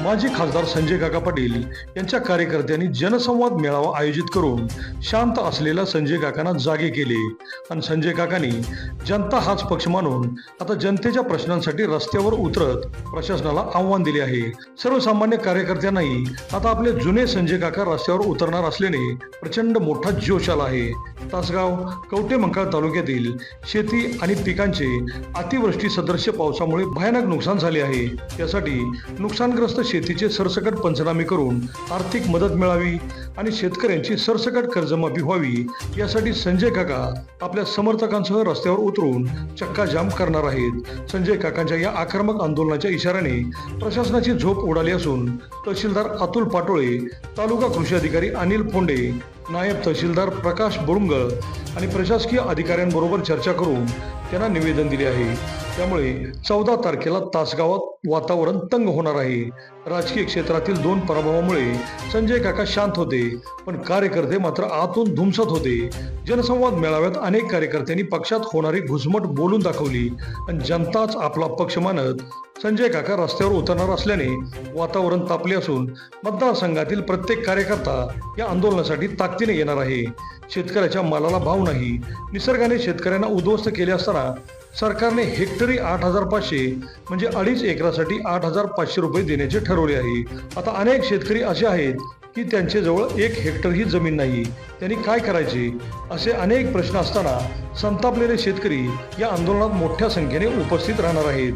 माजी खासदार संजय काका पाटील यांच्या कार्यकर्त्यांनी जनसंवाद मेळावा आयोजित करून शांत असलेल्या संजय काकांना जागे केले. आणि संजय काकांनी जनता हाच पक्ष मानून आता जनतेच्या प्रश्नांसाठी रस्त्यावर उतरत प्रशासनाला आव्हान दिले आहे. सर्वसामान्य कार्यकर्त्यांनाही आता आपले जुने संजय काका रस्त्यावर उतरणार असल्याने प्रचंड मोठा जोश आला आहे. तासगाव कवटे मंकाळ तालुक्यातील शेती आणि पिकांचे अतिवृष्टी सदृश्य पावसामुळे भयानक नुकसान झाले आहे. यासाठी नुकसानग्रस्त शेतीचे सरसकट पंचनामे करून आर्थिक मदत मिळावी आणि शेतकऱ्यांची सरसकट कर्जमाफी व्हावी यासाठी संजय काका आपल्या समर्थकांसह रस्त्यावर उतरून चक्काजाम करणार आहेत. संजय काकांच्या या आक्रमक आंदोलनाच्या इशाऱ्याने प्रशासनाची झोप उडाली असून तहसीलदार अतुल पाटोळे तालुका कृषी अधिकारी अनिल फोंडे नायब तहसीलदार प्रकाश बोरुंगळ आणि प्रशासकीय अधिकाऱ्यांबरोबर चर्चा करून त्यांना निवेदन दिले आहे. त्यामुळे चौदा तारखेला तासगावात वातावरण तंग होणार आहे. राजकीय क्षेत्रातील दोन पराभवामुळे संजय काका शांत होते पण कार्यकर्ते मात्र आतून धुमसत होते. जनसंवाद मेळाव्यात अनेक कार्यकर्त्यांनी पक्षात होणारी घुसमट बोलून दाखवली आणि जनताच आपला पक्ष मानत संजय काका रस्त्यावर उतरणार असल्याने वातावरण तापले असून मतदारसंघातील प्रत्येक कार्यकर्ता या आंदोलनासाठी ताकदीने येणार आहे. शेतकऱ्याच्या मालाला भाव नाही. निसर्गाने शेतकऱ्यांना उद्ध्वस्त केले असताना सरकारने हेक्टरी आठ हजार पाचशे म्हणजे अडीच एकरासाठी आठ हजार पाचशे रुपये देण्याचे ठरवले आहे. आता अनेक शेतकरी असे आहेत की त्यांच्याजवळ एक हेक्टरही जमीन नाही. त्यांनी काय करायचे? असे अनेक प्रश्न असताना संतापलेले शेतकरी या आंदोलनात मोठ्या संख्येने उपस्थित राहणार आहेत.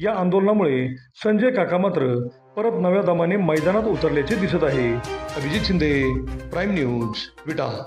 या आंदोलनामुळे संजय काका मात्र परत नव्या दमाने मैदानात उतरल्याचे दिसत आहे. Abhijit Shinde prime news Vita.